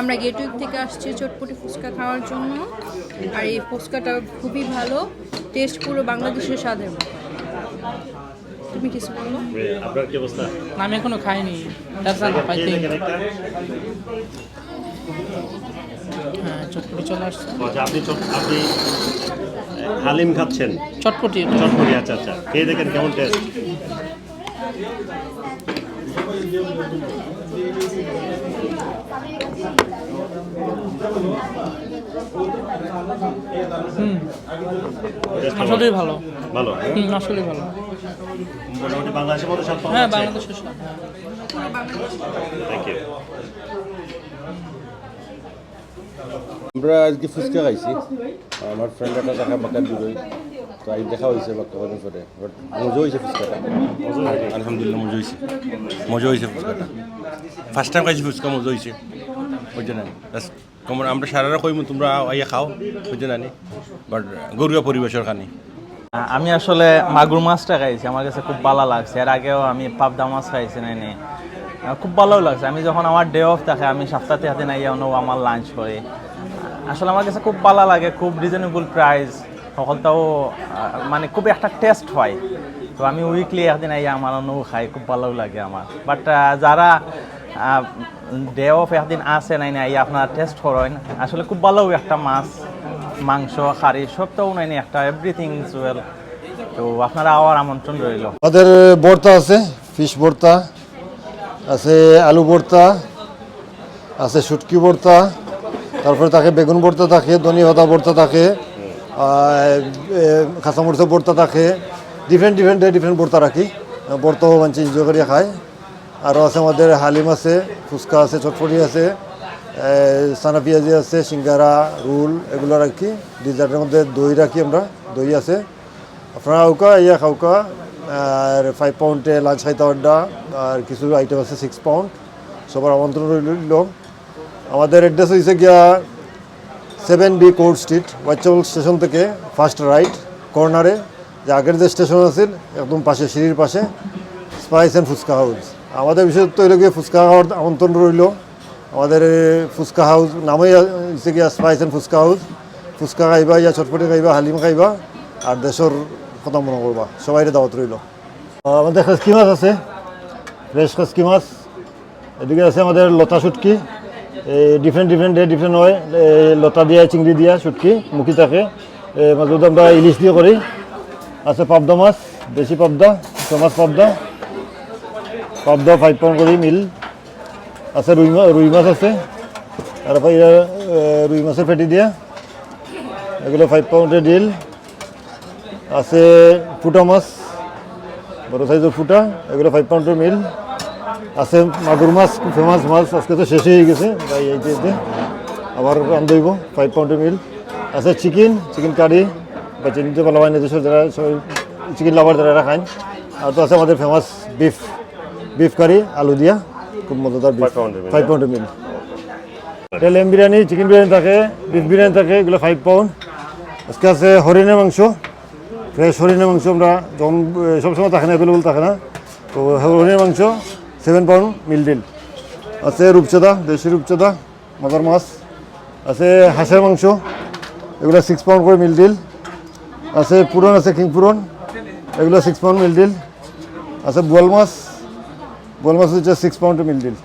আমরা গেটওয়ে থেকে আসছি চটপটি ফুচকা খাওয়ার জন্য। আর এই ফুচকাটা খুবই ভালো। টেস্ট পুরো বাংলাদেশের স্বাদের তুমি কিছু বলো? আপনার কি অবস্থা? আমি এখনও খাইনি। হ্যাঁ চটপটি চলে আসছে। আচ্ছা আপনি আপনি হালিম খাচ্ছেন? চটপটি চটপটি আচ্ছা আচ্ছা। খেয়ে দেখেন কেমন টেস্ট কেমন? আসলেই ভালো। ভালো হ্যাঁ? আসলেই ভালো। মোটামুটি বাংলাদেশের মতো পাওয়া হ্যাঁ বাংলাদেশের you. আমরা আজকে ফুচকা খাইছি। আমার ফ্রেন্ড একটা দেখা বাঁকা দূরই তো আজ দেখা হয়েছে বাক্কা কদিন পরে বাট মজা হয়েছে ফুচকাটা। আলহামদুলিল্লাহ মজা হয়েছে মজা হয়েছে ফুচকাটা। ফার্স্ট টাইম খাইছি ফুচকা মজা হয়েছে বুঝছ না? আমরা সারারা কইমু তোমরা আইয়া খাও। বুঝছ না বাট গরুয়া পরিবেশের খানি। আমি আসলে মাগুর মাছটা খাইছি আমার কাছে খুব ভালো লাগছে। এর আগেও আমি পাবদা মাছ খাইছি না? নে খুব ভালো লাগছে। আমি যখন আমার ডে অফ থাকে আমি সপ্তাহে হাতে নাই অন্য আমার লাঞ্চ করি। আসলে আমার কাছে খুব ভালো লাগে খুব রিজনেবল প্রাইস সকলটাও মানে খুব একটা টেস্ট হয়। তো আমি উইকলি একদিন আইয়া আমার অন্য খাই, খুব ভালো লাগে আমার। বাট যারা ডে অফ একদিন আসে নাই না আপনারা টেস্ট করেন। আসলে খুব ভালো একটা মাছ, মাংস খারি সবটাও নাই না একটা এভরিথিং ইজ ওয়েল তো আপনারা আওয়ার আমন্ত্রণ রইল। আমাদের ভর্তা আছে ফিশ ভর্তা, আছে আলু ভর্তা, আছে শুটকি ভর্তা, তারপরে থাকে বেগুন ভর্তা থাকে ধনি পাতা ভর্তা থাকে। কাঁচামরিচের ভর্তা থাকে। ডিফারেন্ট ডিফারেন্ট ডিফারেন্ট ভর্তা রাখি ভর্তাও মানুষ এনজয় করিয়া খায়। আরও আছে আমাদের হালিম আছে, ফুচকা আছে, চটপটি আছে সানা পেঁয়াজি আছে সিঙ্গারা রুল এগুলো রাখি ডিজার্টের মধ্যে দই রাখি আমরা দই আছে। আপনারা আউকা ইয়া খাউকা আর ফাইভ পাউন্ডে লাঞ্চ খাইতে আড্ডা আর কিছু আইটেম আছে সিক্স পাউন্ড সবার আমন্ত্রণ রইল আমাদের অ্যাড্রেস হয়েছে Gia seven B Court Street Whitechapel station থেকে ফার্স্ট রাইট, কর্নারে, যে আগের যে স্টেশন আছে একদম পাশে, সিঁড়ির পাশে, স্পাইস অ্যান্ড ফুচকা হাউস। আমাদের বিশেষত্ব হইল গিয়ে ফুচকা খাওয়ার আমন্ত্রণ রইল। আমাদের ফুচকা হাউস নামই হচ্ছে Gia spice and fuchka house. Fuchka খাইবা, ইয়া চটপটি খাইবা, হালিম খাইবা, আর দেশের কথা মনে করবা। সবাই দাওয়াত রইল। আমাদের খাসকি মাছ আছে? ফ্রেশ খাসকি মাছ? এদিকে আছে আমাদের লতা শুটকি। ডিফারেন্ট ডিফারেন্ট ডে ডিফারেন্ট হয়। লতা দিয়া চিংড়ি দিয়া শুটকি মুখি থাকে। মাজত আমরা ইলিশ দিয়ে করি। আছে পাবদা মাছ দেশি পাবদা মাছ পাবদা। পাবদা ফাইভ পাউন্ড করি মিল। আছে রুই মাছ রুই মাছ আছে। এরা, এ, রুই মাছের পেটি দিয়া। এগুলো ফাইভ পাউন্ডের ডিল আছে ফুটা মাছ বড় সাইজের ফুটা। এগুলো ফাইভ পাউন্ডের মিল। আছে মাগুর মাছ ফেমাস মাছ আজকে তো শেষ হয়ে গেছে তাই এইতে এইতে আবার রান্ধইব ফাইভ পাউন্ডের মিল আছে চিকেন চিকেন কারি বা চিনিতে ভালো হয় নিজস্ব যারা সবাই চিকেন লাভার যারা খান আর তো আছে আমাদের ফেমাস বিফ বিফ কারি আলু দিয়া খুব মজাদার বিফ ফাইভ পাউন্ডের meal lamb biryani chicken biryani থাকে বিফ বিরিয়ানি থাকে এগুলো ফাইভ পাউন্ড আজকে আছে হরিণের মাংস ফ্রেশ হরিণের মাংস আমরা যখন সবসময় থাকে না অ্যাভেলেবল থাকে না। তো হরিণের মাংস সেভেন পাউন্ড মিলডিল। আছে রূপচাঁদা দেশি রূপচাঁদা মজার মাছ। আছে হাঁসের মাংস এগুলো সিক্স পাউন্ড করে মিলডিল। আছে পুরন আছে কিং পুরন এগুলো সিক্স পাউন্ড মিলডিল। আছে বোয়াল মাছ বোয়াল মাছ হচ্ছে সিক্স পাউন্ড মিল ডিল